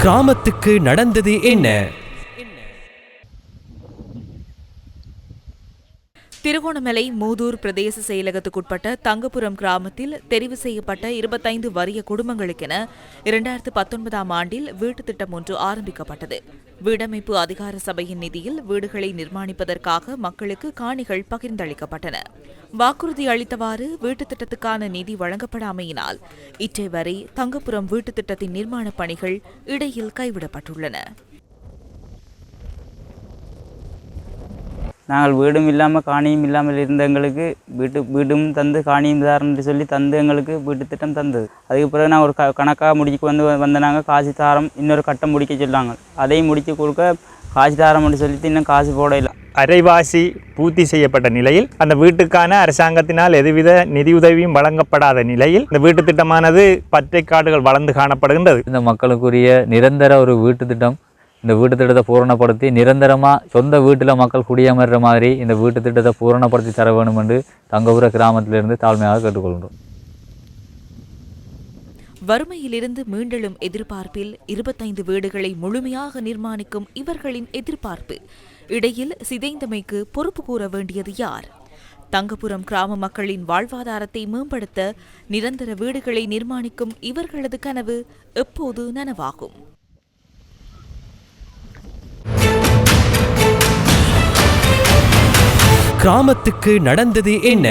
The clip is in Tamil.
கிராமத்துக்கு நடந்தது என்ன? திருகோணமலை மூதூர் பிரதேச செயலகத்துக்குட்பட்ட தங்கபுரம் கிராமத்தில் தெரிவு செய்யப்பட்ட இருபத்தைந்து வறிய குடும்பங்களுக்கென இரண்டாயிரத்து பத்தொன்பதாம் ஆண்டில் வீட்டுத் திட்டம் ஒன்று ஆரம்பிக்கப்பட்டது. வீடமைப்பு அதிகார சபையின் நிதியில் வீடுகளை நிர்மாணிப்பதற்காக மக்களுக்கு காணிகள் பகிர்ந்தளிக்கப்பட்டன. வாக்குறுதி அளித்தவாறு வீட்டுத் திட்டத்துக்கான நிதி வழங்கப்படாமையினால் இற்றை வரை தங்கபுரம் வீட்டுத் திட்டத்தின் நிர்மாணப் பணிகள் இடையில் கைவிடப்பட்டுள்ளன. நாங்கள் வீடும் இல்லாமல் காணியும் இல்லாமல் இருந்த எங்களுக்கு வீட்டு வீடும் தந்து காணியும் தாரன்னு சொல்லி தந்து எங்களுக்கு வீட்டு திட்டம் தந்தது. அதுக்கு பிறகு நான் ஒரு க கணக்காக முடிக்க வந்து வந்த நாங்கள் காசு தாரம் இன்னொரு கட்டம் முடிக்க சொன்னாங்க. அதையும் முடித்து கொடுக்க காசு தாரம்னு சொல்லிட்டு இன்னும் காசு போடல. அரைவாசி பூர்த்தி செய்யப்பட்ட நிலையில் அந்த வீட்டுக்கான அரசாங்கத்தினால் எதுவித நிதியுதவியும் வழங்கப்படாத நிலையில் இந்த வீட்டு திட்டமானது பற்றை காடுகள் வளர்ந்து காணப்படுகின்றது. இந்த மக்களுக்குரிய நிரந்தர ஒரு வீட்டு திட்டம் இந்த வீட்டு திட்டத்தை பூரணப்படுத்தி நிரந்தரமாக சொந்த வீட்டில் மக்கள் குடியமர்ற மாதிரி இந்த வீட்டு திட்டத்தை பூரணப்படுத்தி தர வேணும் என்று தங்கபுர கிராமத்திலிருந்து தாழ்மையாக கேட்டுக்கொள்கிறோம் வறுமையிலிருந்து மீண்டெழும் எதிர்பார்ப்பில் இருபத்தைந்து வீடுகளை முழுமையாக நிர்மாணிக்கும் இவர்களின் எதிர்பார்ப்பு. இடையில் சிதைந்தமைக்கு பொறுப்பு கூற வேண்டியது யார்? தங்கபுரம் கிராம மக்களின் வாழ்வாதாரத்தை மேம்படுத்த நிரந்தர வீடுகளை நிர்மாணிக்கும் இவர்களது கனவு எப்போது நனவாகும்? கிராமத்துக்கு நடந்தது என்ன?